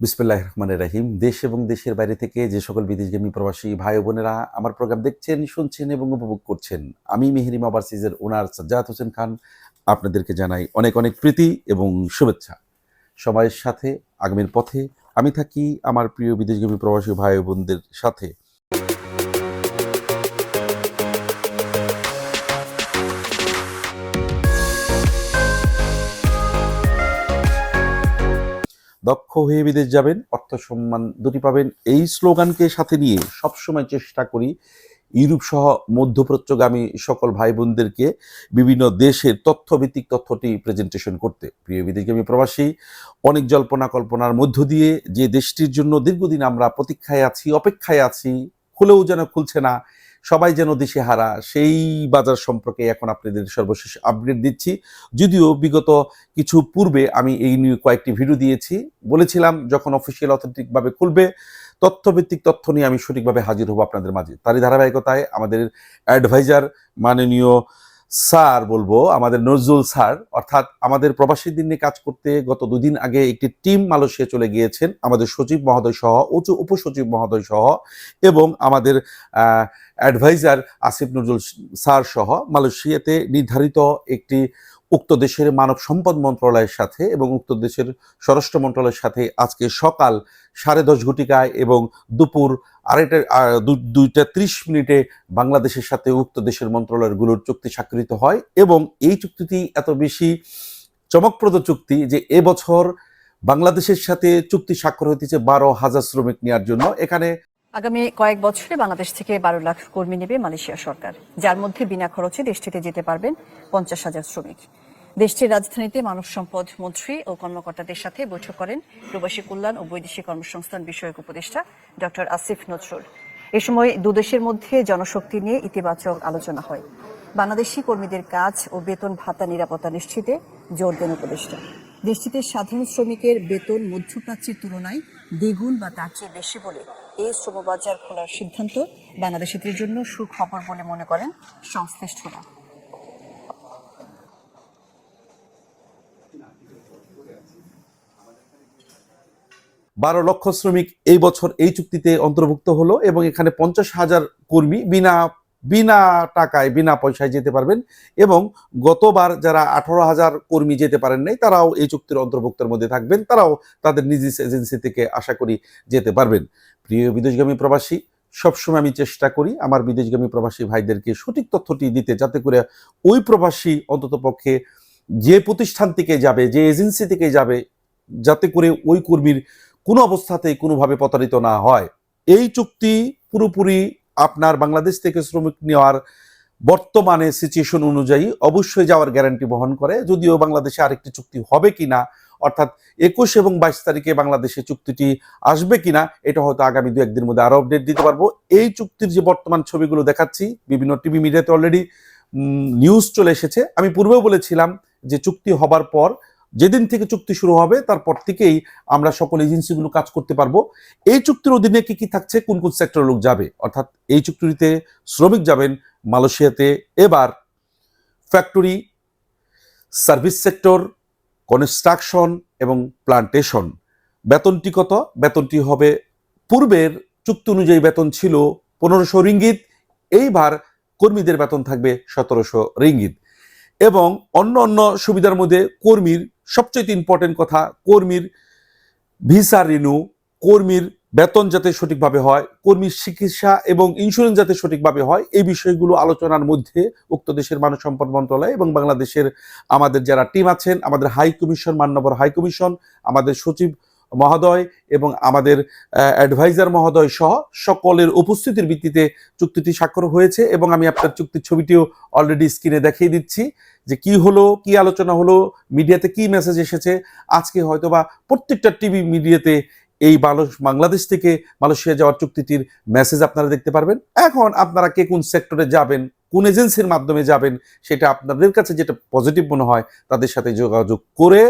বিসমুল্লাহ রহমান রাহিম। দেশ এবং দেশের বাইরে থেকে যে সকল বিদেশগামী প্রবাসী ভাই বোনেরা আমার প্রোগ্রাম দেখছেন, শুনছেন এবং উপভোগ করছেন, আমি মেহেরিম ওভারসিজের ওনার সাজ্জাদ হোসেন খান। আপনাদেরকে জানাই অনেক অনেক প্রীতি এবং শুভেচ্ছা। সময়ের সাথে, আগামীর পথে আমি থাকি আমার প্রিয় বিদেশগামী প্রবাসী ভাই বোনদের সাথে। দক্ষ হয়ে বিদেশ যাবেন, অর্থ সম্মান দুটি পাবেন। এই স্লোগানকে সাথে নিয়ে সবসময় চেষ্টা করি ইউরোপ সহ মধ্যপ্রাচ্যগামী সকল ভাই বোনদেরকে বিভিন্ন দেশের তথ্যভিত্তিক তথ্যটি প্রেজেন্টেশন করতে। প্রিয় বিদেশগামী প্রবাসী, অনেক জল্পনা কল্পনার মধ্য দিয়ে যে দেশটির জন্য দীর্ঘদিন আমরা প্রতীক্ষায় আছি, অপেক্ষায় আছি, খুলেও যেন খুলছে না সবাই যেন দিশে হারা সেই বাজার সম্পর্কে এখন আপনাদের সর্বশেষ আপডেট দিচ্ছি। যদিও বিগত কিছু পূর্বে আমি এই নিয়ে কয়েকটি ভিডিও দিয়েছি। বলেছিলাম যখন অফিসিয়াল অথেন্টিকভাবে খুলবে, তথ্যভিত্তিক তথ্য নিয়ে আমি সঠিকভাবে হাজির হব আপনাদের মাঝে। তারই ধারাবাহিকতায় আমাদের অ্যাডভাইজার মাননীয় স্যার বলব, আমাদের নজরুল স্যার, অর্থাৎ আমাদের প্রবাসীদের নিয়ে কাজ করতে গত দুদিন আগে একটি টিম মালয়েশিয়া চলে গিয়েছেন, আমাদের সচিব মহোদয় সহ, উচ্চ উপসচিব মহোদয় সহ এবং আমাদের অ্যাডভাইজার আসিফ নজরুল স্যার সহ মালয়েশিয়াতে নির্ধারিত একটি উক্ত দেশের মানব সম্পদ মন্ত্রণালয়ের সাথে এবং উক্ত দেশের স্বরাষ্ট্র মন্ত্রণালয়ের সাথে আজকে সকাল সাড়ে দশ ঘটিকায় এবং দুপুর আহ, দু- দুইটা ত্রিশ মিনিটে বাংলাদেশের সাথে উক্ত দেশের মন্ত্রণালয়গুলোর চুক্তি স্বাক্ষরিত হয় এবং এই চুক্তিটি এত বেশি চমকপ্রদ চুক্তি যে এবছর বাংলাদেশের সাথে চুক্তি স্বাক্ষর হইতেছে বারো হাজার শ্রমিক নেওয়ার জন্য। এখানে আগামী কয়েক বছরে বাংলাদেশ থেকে বারো লাখ কর্মী নেবে মালয়েশিয়া সরকার যার মধ্যে বিনা খরচে দেশটিতে যেতে পারবেন পঞ্চাশ হাজার শ্রমিক। দেশটির রাজধানীতে মানব সম্পদ মন্ত্রী ও কর্মকর্তাদের সাথে বৈঠক করেন প্রবাসী কল্যাণ ও বৈদেশিক কর্মসংস্থান বিষয়ক উপদেষ্টা ডক্টর আসিফ নজরুল। এ সময় দুদেশের মধ্যে জনশক্তি নিয়ে ইতিবাচক আলোচনা হয়। বাংলাদেশি কর্মীদের কাজ ও বেতন ভাতা নিরাপত্তা নিশ্চিতে জোর দেন উপদেষ্টা। দেশটিতে সাধারণ শ্রমিকের বেতন মধ্যপ্রাচ্যের তুলনায় দ্বিগুণ বা তার চেয়ে বেশি বলে এই শ্রমবাজার খোলার সিদ্ধান্ত বাংলাদেশিদের জন্য সুখবর বলে মনে করেন সংশ্লিষ্টরা। বারো লক্ষ শ্রমিক এই বছর এই চুক্তিতে অন্তর্ভুক্ত হলো এবং এখানে পঞ্চাশ হাজার কর্মী বিনা বিনা টাকায়, বিনা পয়সায় যেতে পারবেন এবং গতবার যারা আঠারো হাজার কর্মী যেতে পারেন নাই, তারাও এই চুক্তির অন্তর্ভুক্তের মধ্যে থাকবেন, তারাও তাদের নিজ এজেন্সি থেকে আশা করি যেতে পারবেন। প্রিয় বিদেশগামী প্রবাসী, সবসময় আমি চেষ্টা করি আমার বিদেশগামী প্রবাসী ভাইদেরকে সঠিক তথ্যটি দিতে, যাতে করে ওই প্রবাসী অন্ততপক্ষে যে প্রতিষ্ঠান থেকে যাবে, যে এজেন্সি থেকে যাবে, যাতে করে ওই কর্মীর কোনো অবস্থাতেই কোনোভাবে প্রতারিত না হয়। এই চুক্তি পুরোপুরি আপনার বাংলাদেশ থেকে শ্রমিক নেওয়ার বর্তমানে সিচুয়েশন অনুযায়ী অবশ্যই যাওয়ার গ্যারান্টি বহন করে। যদিও বাংলাদেশে আরেকটি চুক্তি হবে কিনা, অর্থাৎ একুশ এবং বাইশ তারিখে বাংলাদেশে চুক্তিটি আসবে কিনা, এটা হয়তো আগামী দু একদিন মধ্যে আরও আপডেট দিতে পারব। এই চুক্তির যে বর্তমান ছবিগুলো দেখাচ্ছি, বিভিন্ন টিভি মিডিয়াতে অলরেডি নিউজ চলে এসেছে। আমি পূর্বেও বলেছিলাম যে চুক্তি হবার পর যেদিন থেকে চুক্তি শুরু হবে, তারপর থেকেই আমরা সকল এজেন্সিগুলো কাজ করতে পারব। এই চুক্তির অধীনে কি কি থাকছে, কোন কোন সেক্টরের লোক যাবে? অর্থাৎ এই চুক্তিতে শ্রমিক যাবেন মালয়েশিয়াতে। এবার ফ্যাক্টরি সার্ভিস সেক্টর কনস্ট্রাকশন এবং প্লান্টেশন বেতনটি কত? বেতনটি হবে পূর্বের চুক্তি অনুযায়ী বেতন ছিল পনেরোশো রিঙ্গিত। এইবার কর্মীদের বেতন থাকবে সতেরোশো রিঙ্গিত। এবং অন্য অন্য সুবিধার মধ্যে কর্মীর সবচেয়ে ইম্পর্টেন্ট কথা, কর্মীর ভিসা রিনু, কর্মীর বেতন যাতে সঠিকভাবে হয়, কর্মীর চিকিৎসা এবং ইন্স্যুরেন্স যাতে সঠিকভাবে হয়, এই বিষয়গুলো আলোচনার মধ্যে উক্ত দেশের মানব সম্পদ মন্ত্রণালয় এবং বাংলাদেশের আমাদের যারা টিম আছেন, আমাদের হাই কমিশন মান্যবর হাই কমিশন আমাদের সচিব মহোদয় এবং আমাদের অ্যাডভাইজার মহোদয় সহ সকলের উপস্থিতির ভিত্তিতে চুক্তিটি স্বাক্ষর হয়েছে এবং আমি আপনার চুক্তির ছবিটিও অলরেডি স্ক্রিনে দেখিয়ে দিচ্ছি যে কি হলো, কি আলোচনা হলো, মিডিয়াতে কি মেসেজ এসেছে। আজকে হয়তোবা প্রত্যেকটা টিভি মিডিয়াতে এই বাংলাদেশ বাংলাদেশ থেকে মালয়েশিয়া যাওয়ার চুক্তিটির মেসেজ আপনারা দেখতে পারবেন। এখন আপনারা কে কোন সেক্টরে যাবেন, কোন এজেন্সির মাধ্যমে যাবেন, সেটা আপনাদের কাছে যেটা পজিটিভ মনে হয়, তাদের সাথে যোগাযোগ করে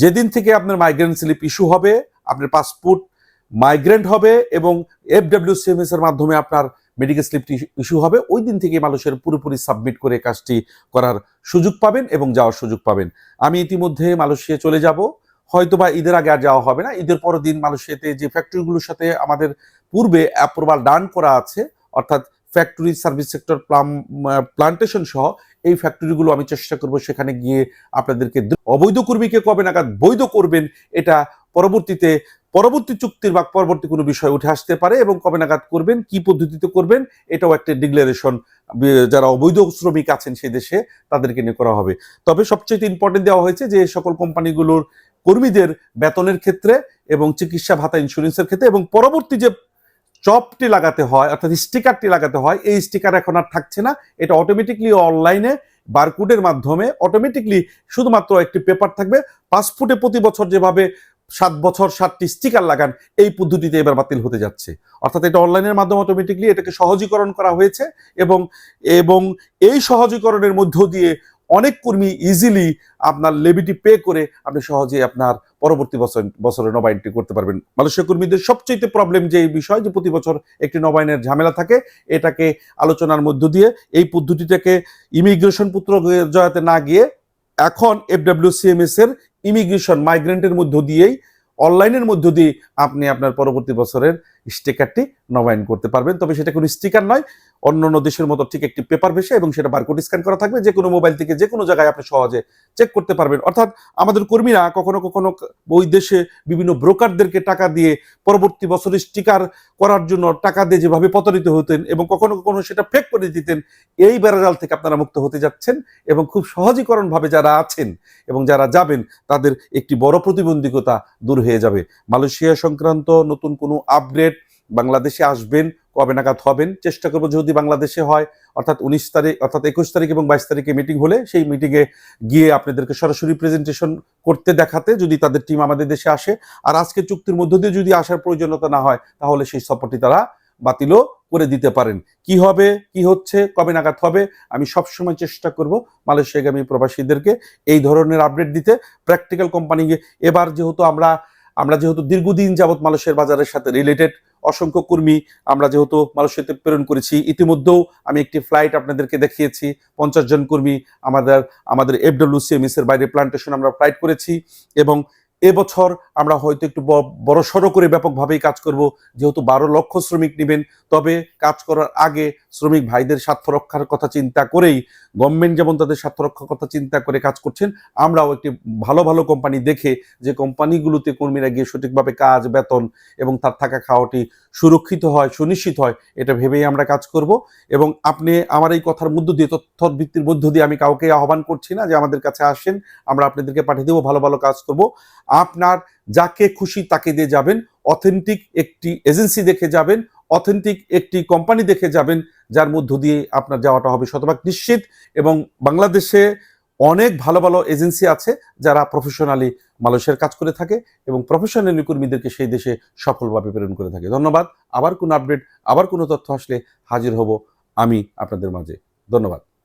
যেদিন থেকে আপনার মাইগ্রেন্ট স্লিপ ইস্যু হবে, আপনার পাসপোর্ট মাইগ্রেন্ট হবে এবং এফডব্লিউসিএমএস এর মাধ্যমে আপনার মেডিকেল স্লিপটি ইস্যু হবে, ওই দিন থেকে মানুষের পুরোপুরি সাবমিট করে কাজটি করার সুযোগ পাবেন এবং যাওয়ার সুযোগ পাবেন। আমি ইতিমধ্যে মালয়েশিয়া চলে যাব। হয়তো বা ঈদের আগে আর যাওয়া হবে না। ঈদের পরের দিন মালয়েশিয়াতে যে ফ্যাক্টরিগুলোর সাথে আমাদের পূর্বে অ্যাপ্রুভাল ডান করা আছে, অর্থাৎ factory service sector plum plantation সহ এই ফ্যাক্টরিগুলো আমি চেষ্টা করব সেখানে গিয়ে আপনাদেরকে অবৈধ কর্মীকে কবে নাগাদ বৈধ করবেন, এটা পরবর্তীতে, পরবর্তী চুক্তির বা পরবর্তী কোনো বিষয় উঠে আসতে পারে এবং কবে নাগাদ করবেন, কি পদ্ধতিতে করবেন, এটাও একটা ডিক্লারেশন যারা অবৈধ শ্রমিক আছেন সেই দেশে তাদেরকে নিয়ে করা হবে। তবে সবচেয়ে ইম্পর্টেন্ট দেওয়া হয়েছে যে সকল কোম্পানিগুলোর কর্মীদের বেতনের ক্ষেত্রে এবং চিকিৎসা ভাতা ইন্স্যুরেন্সের ক্ষেত্রে এবং পরবর্তী যে চপটি লাগাতে হয়, অর্থাৎ স্টিকারটি লাগাতে হয়, এই স্টিকার এখন আর থাকছে না। এটা অটোমেটিকলি অনলাইনে বারকোডের মাধ্যমে অটোমেটিকলি শুধুমাত্র একটি পেপার থাকবে। পাসপোর্টে প্রতি বছর যেভাবে সাত বছর সাতটি স্টিকার লাগান, এই পদ্ধতিতে এবার বাতিল হতে যাচ্ছে। অর্থাৎ এটা অনলাইনের মাধ্যমে অটোমেটিকলি এটাকে সহজীকরণ করা হয়েছে এবং এবং এই সহজীকরণের মধ্য দিয়ে অনেক কর্মী ইজিলি আপনার লেবিটি পে করে আপনি সহজে আপনার পরবর্তী বছর বছরে নবায়নটি করতে পারবেন। মালয়েশিয়া কর্মীদের সবচেয়ে প্রবলেম যে এই বিষয় যে প্রতি বছর একটি নবায়নের ঝামেলা থাকে, এটাকে আলোচনার মধ্য দিয়ে এই পদ্ধতিটাকে ইমিগ্রেশন পুত্র জয়াতে না গিয়ে এখন এফডাব্লিউ সিএমএস এর ইমিগ্রেশন মাইগ্রেন্টের মধ্য দিয়েই অনলাইনের মধ্য দিয়ে আপনি আপনার পরবর্তী বছরের স্টিকারটি নবায়ন করতে পারবেন। তবে সেটা কোনো স্টিকার নয়, অন্য অন্য দেশের মতো ঠিক একটি পেপার ভেসে এবং সেটা বারকোড স্ক্যান করা থাকবে। যে কোনো মোবাইল থেকে যে কোনো জায়গায় আপনি সহজে চেক করতে পারবেন। অর্থাৎ আমাদের কর্মীরা কখনো কখনো ওই দেশে বিভিন্ন ব্রোকারদেরকে টাকা দিয়ে পরবর্তী বছরের স্টিকার করার জন্য টাকা দিয়ে যেভাবে প্রতারিত হতেন এবং কখনো কখনো সেটা ফেক করে দিতেন, এই বেড়াজাল থেকে আপনারা মুক্ত হতে যাচ্ছেন এবং খুব সহজীকরণভাবে যারা আছেন এবং যারা যাবেন, তাদের একটি বড় প্রতিবন্ধকতা দূর হয়ে যাবে। মালয়েশিয়া সংক্রান্ত নতুন কোনো আপগ্রেড বাংলাদেশে আসবেন, কবে নাগাদ হবেন, চেষ্টা করব যদি বাংলাদেশে হয়, অর্থাৎ উনিশ তারিখ, অর্থাৎ একুশ তারিখ এবং বাইশ তারিখে মিটিং হলে সেই মিটিংয়ে গিয়ে আপনাদেরকে সরাসরি প্রেজেন্টেশন করতে দেখাতে যদি তাদের টিম আমাদের দেশে আসে। আর আজকে চুক্তির মধ্য দিয়ে যদি আসার প্রয়োজনীয়তা না হয়, তাহলে সেই সফরটি তারা বাতিলও করে দিতে পারেন। কি হবে, কি হচ্ছে, কবে নাগাদ হবে, আমি সবসময় চেষ্টা করব মালয়েশিয়াগামী প্রবাসীদেরকে এই ধরনের আপডেট দিতে। প্র্যাকটিক্যাল কোম্পানি এবার যেহেতু আমরা আমরা যেহেতু দীর্ঘদিন যাবৎ মালয়েশিয়ার বাজারের সাথে রিলেটেড অসংখ্য কর্মী আমরা যেহেতু মালয়েশিয়াতে প্রেরণ করেছি, ইতিমধ্যেও আমি একটি ফ্লাইট আপনাদেরকে দেখিয়েছি। পঞ্চাশ জন কর্মী আমাদের আমাদের এফডব্লিউসিএমএস এর বাইরে প্লান্টেশন আমরা ফ্লাইট করেছি এবং এবছর আমরা হয়তো একটু বড়সড় বড় করে ব্যাপকভাবেই কাজ করব, যেহেতু বারো লক্ষ শ্রমিক নেবেন। তবে কাজ করার আগে শ্রমিক ভাইদের স্বার্থ রক্ষার কথা চিন্তা করেই গভর্নমেন্ট যেমন তাদের স্বার্থ রক্ষার কথা চিন্তা করে কাজ করছেন, আমরাও একটি ভালো ভালো কোম্পানি দেখে যে কোম্পানিগুলোতে কর্মীরা গিয়ে সঠিকভাবে কাজ, বেতন এবং তার থাকা খাওয়াটি সুরক্ষিত হয়, সুনিশ্চিত হয়, এটা ভেবেই আমরা কাজ করব। এবং আপনি আমার এই কথার মধ্য দিয়ে তথ্য ভিত্তির মধ্য দিয়ে আমি কাউকে আহ্বান করছি না যে আমাদের কাছে আসেন, আমরা আপনাদেরকে পাঠিয়ে দেবো, ভালো ভালো কাজ করব। আপনার যাকে খুশি তাকে দিয়ে যাবেন অথেন্টিক একটি এজেন্সি দেখে যাবেন অথেন্টিক একটি কোম্পানি দেখে যাবেন, যার মধ্য দিয়ে আপনার যাওয়াটা হবে শতভাগ নিশ্চিত এবং বাংলাদেশে অনেক ভালো ভালো এজেন্সি আছে যারা প্রফেশনালি মালয়েশিয়ার কাজ করে থাকে এবং প্রফেশনালি কর্মীদেরকে সেই দেশে সফলভাবে প্রেরণ করে থাকে। ধন্যবাদ। আবার কোনো আপডেট আবার কোনো তথ্য আসলে হাজির হব আমি আপনাদের মাঝে। ধন্যবাদ।